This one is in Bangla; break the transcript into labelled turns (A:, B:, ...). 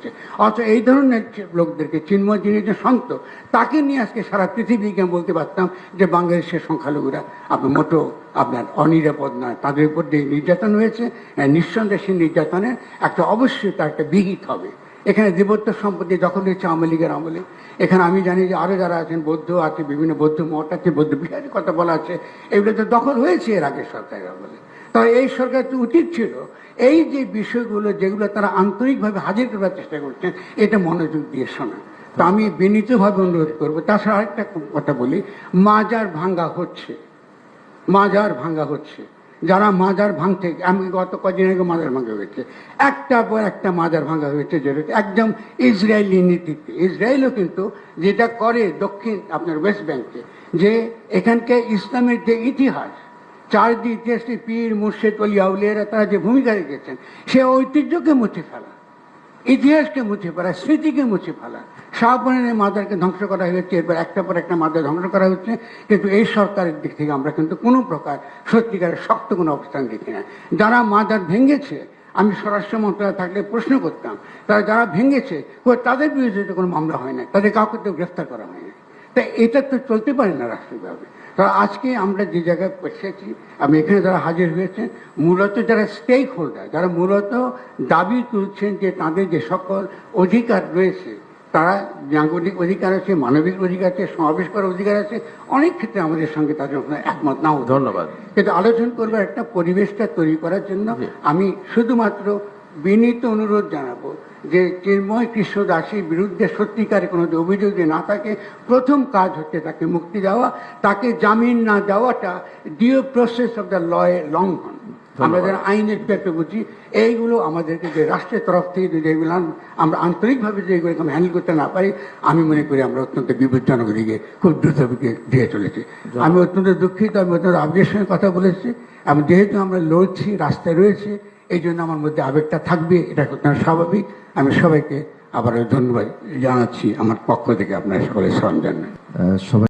A: করছে। অথচ এই ধরনের লোকদেরকে চিন্ময় যিনি যে সন্ত তাকে নিয়ে আজকে সারা পৃথিবীকে বলতে পারতাম যে বাংলাদেশের সংখ্যালঘুরা আপনার মোটো, আপনার অনিরাপদ নয়, তাদের উপর যে নির্যাতন হয়েছে নিঃসন্দেহে সেই নির্যাতনের একটা অবশ্যই তার একটা বিহিত হবে। এখানে দেবত্ব সম্পত্তি দখল হয়েছে আওয়ামী লীগের আমলে, এখানে আমি জানি যে আরও যারা আছেন, বৌদ্ধ আছে, বিভিন্ন বৌদ্ধ মঠ আছে, বৌদ্ধ বিহারের কথা বলা আছে, এগুলো তো দখল হয়েছে এর আগে সরকারের আমলে। তবে এই সরকার উচিত ছিল এই যে বিষয়গুলো যেগুলো তারা আন্তরিকভাবে হাজির করার চেষ্টা করছেন, এটা মনোযোগ দিয়ে শোনা। তো আমি বিনীতভাবে অনুরোধ করব, তাছাড়া আরেকটা কথা বলি, মাজার ভাঙ্গা হচ্ছে। মাজার ভাঙ্গা হচ্ছে। যারা মাজার ভাঙতে, আমি গত কদিন আগে মাজার ভাঙ্গা হয়েছে। একটা পর একটা মাজার ভাঙ্গা হয়েছে, যেটা একদম ইসরায়েলি নীতিতে। ইসরায়েলও কিন্তু যেটা করে দক্ষিণ, আপনার ওয়েস্ট ব্যাংকে, যে এখানকে ইসলামের যে ইতিহাস চারদি ইতিহাসে পীর মুর্শেদ অলি আউলিয়ারা তারা যে ভূমিকা রেখেছেন, সে ঐতিহ্যকে মুছে ফেলা, ইতিহাসকে মুছে ফেলা, স্মৃতিকে মুছে ফেলা। শাহপুরানের মাদারকে ধ্বংস করা হয়েছে, এরপর একটা পর একটা মাদার ধ্বংস করা হচ্ছে। কিন্তু এই সরকারের দিক থেকে আমরা কিন্তু কোনো প্রকার সত্যিকারের শক্ত কোনো অবস্থান দেখি না। যারা মাদার ভেঙেছে, আমি স্বরাষ্ট্র মন্ত্রণালয় থাকলে প্রশ্ন করতাম, তারা যারা ভেঙেছে, তাদের বিরুদ্ধে কোনো মামলা হয় না, তাদের কাউকে গ্রেফতার করা হয়নি তাই এটা তো চলতে পারে না রাষ্ট্রীয়ভাবে। তা আজকে আমরা যে জায়গায় এসেছি আমি এখানে যারা হাজির হয়েছে মূলত যারা স্টেক হোল্ডার যারা মূলত দাবি তুলছেন যে তাদের যে সকল অধিকার রয়েছে তারা নাগরিক অধিকার আছে মানবিক অধিকার আছে সমাবেশ করার অধিকার আছে অনেক ক্ষেত্রে আমাদের সঙ্গে তাদের একমত নাও
B: ধন্যবাদ।
A: কিন্তু আলোচনা করবার একটা পরিবেশটা তৈরি করার জন্য আমি শুধুমাত্র বিনীত অনুরোধ জানাব যে চিন্ময় কৃষ্ণ দাসের বিরুদ্ধে সত্যিকারে কোনো অভিযোগ না থাকে, প্রথম কাজ হচ্ছে তাকে মুক্তি দেওয়া, তাকে জামিন না দেওয়াটা ডিও প্রসেস অফ দ্য লয়ে লঙ্ঘন। আমরা যারা আইনের পেপে বুঝি এইগুলো আমাদেরকে যে রাষ্ট্রের তরফ থেকে যদি এগুলো আমরা আন্তরিকভাবে যদি এগুলো হ্যান্ডেল করতে না পারি আমি মনে করি আমরা অত্যন্ত বিপজ্জনক দিকে খুব দ্রুত দিয়ে চলেছি। আমি অত্যন্ত দুঃখিত আমি অত্যন্ত আবেগের সঙ্গে কথা বলেছি এবং যেহেতু আমরা লড়ছি রাস্তায় রয়েছে এই জন্য আমার মধ্যে আবেগটা থাকবে এটা অত্যন্ত স্বাভাবিক। আমি সবাইকে আবার ধন্যবাদ জানাচ্ছি আমার পক্ষ থেকে আপনার সকলের সরঞ্জাম
C: সবাই